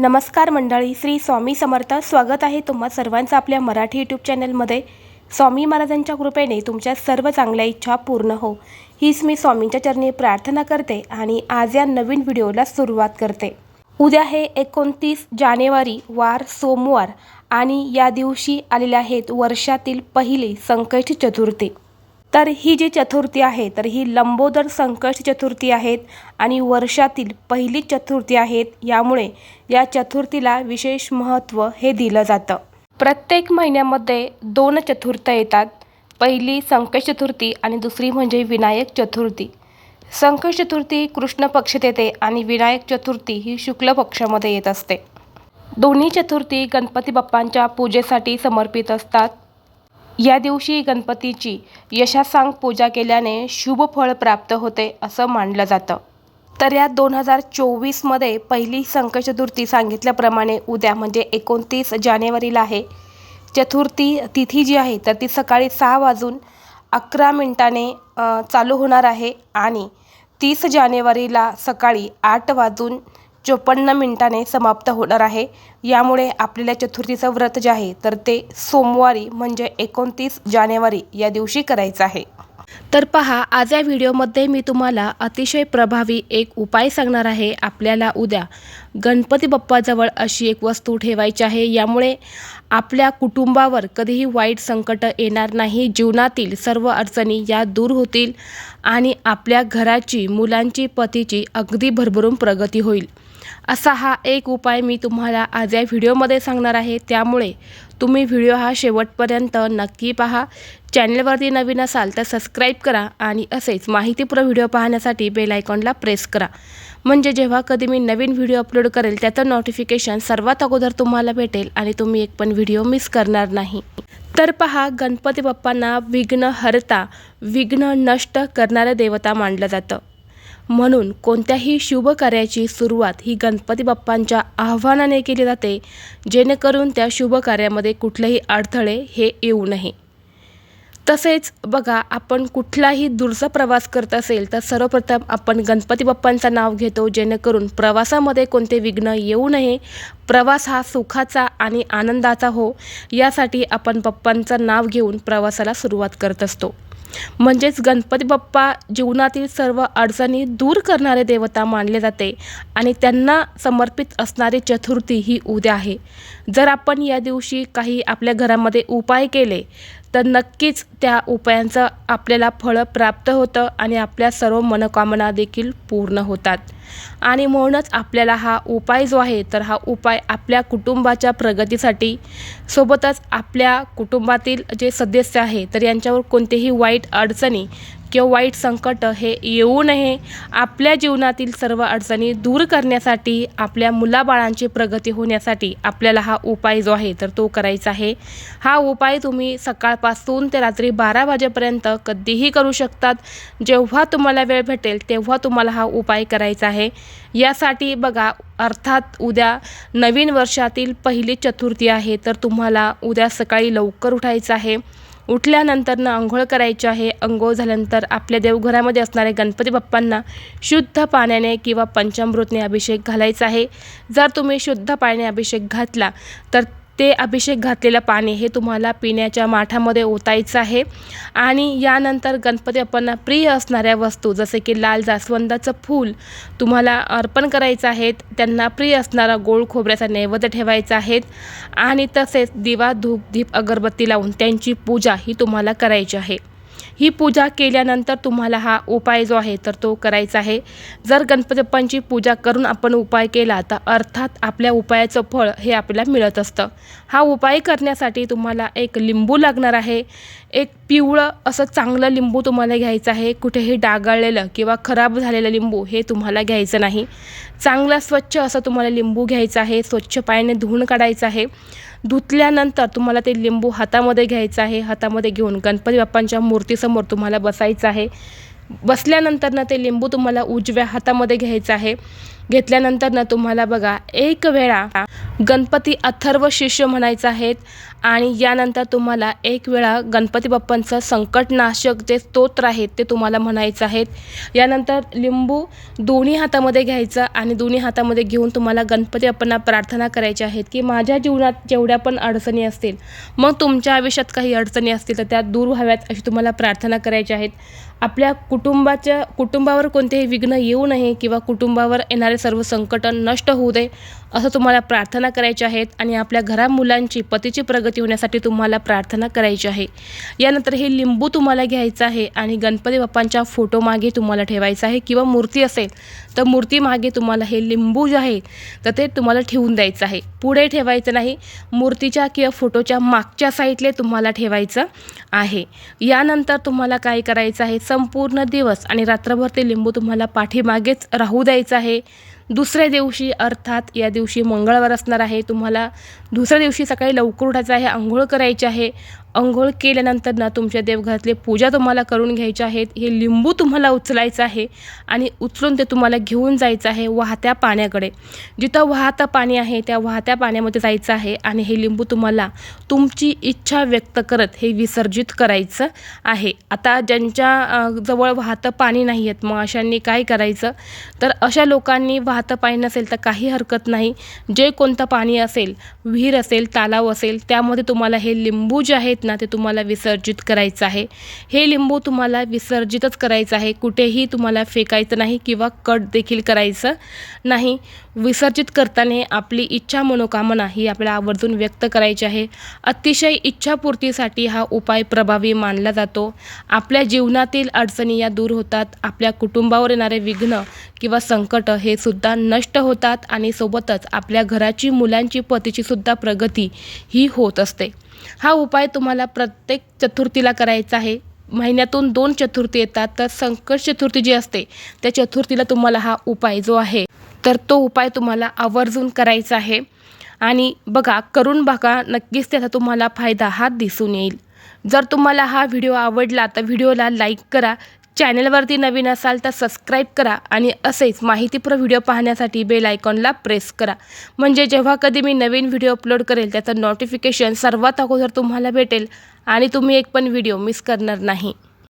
नमस्कार मंडळी श्री स्वामी समर्थ. स्वागत आहे तुम्हा सर्वांचं आपल्या मराठी यूट्यूब चॅनलमध्ये स्वामी महाराजांच्या कृपेने तुमच्या सर्व चांगल्या इच्छा पूर्ण हो. हीच मी स्वामींच्या चरणी प्रार्थना करते आणि आज या नवीन व्हिडिओला सुरुवात करते. उद्या हे एकोणतीस जानेवारी वार सोमवार आणि या दिवशी आलेले आहेत वर्षातील पहिली संकष्टी चतुर्थी. तर ही जी चतुर्थी आहे तर ही लंबोदर संकष्ट चतुर्थी आहेत आणि वर्षातील पहिली चतुर्थी आहेत. यामुळे या चतुर्थीला विशेष महत्त्व हे दिलं जातं. प्रत्येक महिन्यामध्ये दोन चतुर्थ येतात. पहिली संकष्ट चतुर्थी आणि दुसरी म्हणजे विनायक चतुर्थी. संकष्ट चतुर्थी कृष्ण पक्षात येते आणि विनायक चतुर्थी ही शुक्ल पक्षामध्ये येत असते. दोन्ही चतुर्थी गणपती बाप्पांच्या पूजेसाठी समर्पित असतात. या दिवशी गणपतीची यशासांग पूजा केल्याने शुभ फळ प्राप्त होते असं मानलं जातं. तर या दोन हजार चोवीसमध्ये पहिली संकचतुर्थी सांगितल्याप्रमाणे उद्या म्हणजे एकोणतीस जानेवारीला आहे. चतुर्थी तिथी जी आहे तर ती सकाळी सहा वाजून अकरा मिनिटाने चालू होणार आहे आणि तीस जानेवारीला सकाळी आठ वाजून चोपन्न मिनिटाने समाप्त होणार आहे. यामुळे आपल्याला चतुर्थीचं व्रत जे आहे तर ते सोमवारी म्हणजे एकोणतीस जानेवारी या दिवशी करायचं आहे. तर पहा आज या व्हिडिओमध्ये मी तुम्हाला अतिशय प्रभावी एक उपाय सांगणार आहे आपल्याला उद्या. गणपती बाप्पाजवळ अशी एक वस्तू ठेवायची आहे. यामुळे आपल्या कुटुंबावर कधीही वाईट संकट येणार नाही. जीवनातील सर्व अडचणी या दूर होतील आणि आपल्या घराची मुलांची पतीची अगदी भरभरून प्रगती होईल. असा हा एक उपाय मी तुम्हाला आज या व्हिडिओमध्ये सांगणार आहे. त्यामुळे तुम्ही व्हिडिओ हा शेवटपर्यंत नक्की पहा. चॅनलवरती नवीन असाल तर सबस्क्राईब करा आणि असेच माहितीपूर्ण व्हिडिओ पाहण्यासाठी बेल आयकॉनला प्रेस करा. म्हणजे जेव्हा कधी मी नवीन व्हिडिओ अपलोड करेल त्याचं नोटिफिकेशन सर्वात अगोदर तुम्हाला भेटेल आणि तुम्ही एक पण व्हिडिओ मिस करणार नाही. तर पहा गणपती बाप्पांना विघ्न हरता विघ्न नष्ट करणारं देवता मानलं जातं. म्हणून कोणत्याही शुभ कार्याची सुरुवात ही गणपती बाप्पांच्या आव्हानाने केली जाते जेणेकरून त्या शुभ कार्यामध्ये कुठलेही अडथळे हे येऊ नये. तसेच बघा आपण कुठलाही दूरचा प्रवास करत असेल तर सर्वप्रथम आपण गणपती बाप्पांचं नाव घेतो जेणेकरून प्रवासामध्ये कोणते विघ्न येऊ नये. प्रवास हा सुखाचा आणि आनंदाचा हो यासाठी आपण बाप्पांचं नाव घेऊन प्रवासाला सुरुवात करत असतो. म्हणजेच गणपती बाप्पा जीवनातील सर्व अडचणी दूर करणारे देवता मानले जाते आणि त्यांना समर्पित असणारी चतुर्थी ही उद्या आहे. जर आपण या दिवशी काही आपल्या घरामध्ये उपाय केले तर नक्कीच त्या उपायांचं आपल्याला फळं प्राप्त होतं आणि आपल्या सर्व मनोकामना देखील पूर्ण होतात. आणि म्हणूनच आपल्याला हा उपाय जो आहे तर हा उपाय आपल्या कुटुंबाच्या प्रगतीसाठी सोबतच आपल्या कुटुंबातील जे सदस्य आहे तर यांच्यावर कोणतेही वाईट अडचणी किंवा वाईट संकट हे येऊ नये. आपल्या जीवनातील सर्व अडचणी दूर करण्यासाठी आपल्या मुलाबाळांची प्रगती होण्यासाठी आपल्याला हा उपाय जो आहे तर तो करायचा आहे. हा उपाय तुम्ही सकाळपासून ते रात्री बारा वाजेपर्यंत कधीही करू शकतात. जेव्हा तुम्हाला वेळ भेटेल तेव्हा तुम्हाला हा उपाय करायचा आहे. यासाठी बघा अर्थात उद्या नवीन वर्षातील पहिली चतुर्थी आहे तर तुम्हाला उद्या सकाळी लवकर उठायचं आहे. उठल्यानंतरनं आंघोळ करायची आहे. आंघोळ झाल्यानंतर आपल्या देवघरामध्ये असणारे गणपती बाप्पांना शुद्ध पाण्याने किंवा पंचामृतने अभिषेक घालायचा आहे. जर तुम्ही शुद्ध पाण्याने अभिषेक घातला तर ते अभिषेक घातलेलं पाणी हे तुम्हाला पिण्याच्या माठामध्ये ओतायचं आहे. आणि यानंतर गणपती बाप्पांना प्रिय असणाऱ्या वस्तू जसे की लाल जास्वंदाचं फूल तुम्हाला अर्पण करायचं आहे. त्यांना प्रिय असणारा गोड खोबऱ्याचा नैवेद्य ठेवायचा आहे. आणि तसेच दिवा धूप दीप अगरबत्ती लावून त्यांची पूजा ही तुम्हाला करायची आहे. ही पूजा केल्यानंतर तुम्हाला हा उपाय जो आहे तर तो करायचा आहे. जर गणपती बाप्पांची पूजा करून आपण उपाय केला तर अर्थात आपल्या उपायाचं फळ हे आपल्याला मिळत असतं. हा उपाय करण्यासाठी तुम्हाला एक लिंबू लागणार आहे. एक पिवळं असं चांगलं लिंबू तुम्हाला घ्यायचं आहे. कुठेही डागाळलेलं किंवा खराब झालेलं लिंबू हे तुम्हाला घ्यायचं नाही. चांगलं स्वच्छ असं तुम्हाला लिंबू घ्यायचं आहे. स्वच्छ पायाने धुवून काढायचं आहे. धुतल्यानंतर तुम्हाला ते लिंबू हातामध्ये घ्यायचं आहे हातामध्ये घेऊन गणपती बाप्पांच्या मूर्तीसमोर तुम्हाला बसायचं आहे. बसल्यानंतर ते लिंबू तुम्हाला उजव्या हातामध्ये घ्यायचं आहे. घेतल्यानंतर तुम्हाला बघा एक वेळा गणपती अथर्व शिष्य म्हणायचं आहेत आणि यानंतर तुम्हाला एक वेळा गणपती बाप्पांचं संकटनाशक जे स्तोत्र आहेत ते तुम्हाला म्हणायचं आहेत यानंतर लिंबू दोन्ही हातामध्ये घ्यायचं आणि दोन्ही हातामध्ये घेऊन तुम्हाला गणपती बाप्पांना प्रार्थना करायच्या आहेत की माझ्या जीवनात जेवढ्या पण अडचणी असतील मग तुमच्या आयुष्यात काही अडचणी असतील तर त्या दूर व्हाव्यात अशी तुम्हाला प्रार्थना करायची आहेत आपल्या कुटुंबाच्या कुटुंबावर कोणतेही विघ्न येऊ नये किंवा कुटुंबावर येणारे सर्व संकट नष्ट होऊ दे असं तुम्हाला प्रार्थना करायची आहेत. आणि आपल्या घरा मुलांची पतीची प्रगती होण्यासाठी तुम्हाला प्रार्थना करायची आहे. यानंतर हे लिंबू तुम्हाला घ्यायचं आहे आणि गणपती बाप्पांच्या फोटो मागे तुम्हाला ठेवायचं आहे किंवा मूर्ती असेल तर मूर्ती मागे तुम्हाला हे लिंबू जे आहे तर ते तुम्हाला ठेवून द्यायचं आहे. पुढे ठेवायचं नाही मूर्तीच्या किंवा फोटोच्या मागच्या साईडले तुम्हाला ठेवायचं आहे. यानंतर तुम्हाला काय करायचं आहे संपूर्ण दिवस आणि रात्रभर ते लिंबू तुम्हाला पाठीमागेच राहू द्यायचं आहे. दुसऱ्या दिवशी अर्थात या दिवशी मंगळवार असणार आहे. तुम्हाला दुसऱ्या दिवशी सकाळी लवकर उठायचं आहे आंघोळ करायची आहे. अंघोळ केल्यानंतर ना तुमच्या देवघरातले पूजा तुम्हाला करून घ्यायच्या आहेत हे लिंबू तुम्हाला उचलायचं आहे आणि उचलून ते तुम्हाला घेऊन जायचं आहे वाहत्या पाण्याकडे. जिथं वाहतं पाणी आहे त्या वाहत्या पाण्यामध्ये जायचं आहे आणि हे लिंबू तुम्हाला तुमची इच्छा व्यक्त करत हे विसर्जित करायचं आहे. आता ज्यांच्या जवळ वाहतं पाणी नाही आहेत मग अशांनी काय करायचं? तर अशा लोकांनी वाहतं पाणी नसेल तर काही हरकत नाही. जे कोणतं पाणी असेल विहीर असेल तलाव असेल त्यामध्ये तुम्हाला हे लिंबू जे आहेत ना ते तुम्हाला विसर्जित करायचं आहे. हे लिंबू तुम्हाला विसर्जितच करायचं आहे. कुठेही तुम्हाला फेकायचं नाही किंवा कट देखील करायचं नाही. विसर्जित करताना आपली इच्छा मनोकामना ही आपल्याला आवर्जून व्यक्त करायची आहे. अतिशय इच्छापूर्तीसाठी हा उपाय प्रभावी मानला जातो. आपल्या जीवनातील अडचणी या दूर होतात. आपल्या कुटुंबावर येणारे विघ्न किंवा संकट हे सुद्धा नष्ट होतात आणि सोबतच आपल्या घराची मुलांची पतीची सुद्धा प्रगती ही होत असते. हा उपाय तुम्हाला प्रत्येक चतुर्थीला करायचा आहे. महिन्यातून दोन चतुर्थी येतात तर संकट चतुर्थी जी असते त्या चतुर्थीला तुम्हाला हा उपाय जो आहे तर तो उपाय तुम्हाला आवर्जून करायचा आहे. आणि बघा करून बघा नक्कीच त्याचा तुम्हाला फायदा हा दिसून येईल. जर तुम्हाला हा व्हिडिओ आवडला तर व्हिडिओला लाईक करा चॅनलवरती नवीन असाल तर सबस्क्राईब करा आणि असेच माहितीपूर्ण व्हिडिओ पाहण्यासाठी बेल आयकॉनला प्रेस करा. म्हणजे जेव्हा कधी मी नवीन व्हिडिओ अपलोड करेल त्याचं नोटिफिकेशन सर्वात अगोदर तुम्हाला भेटेल आणि तुम्ही एक पण व्हिडिओ मिस करणार नाही.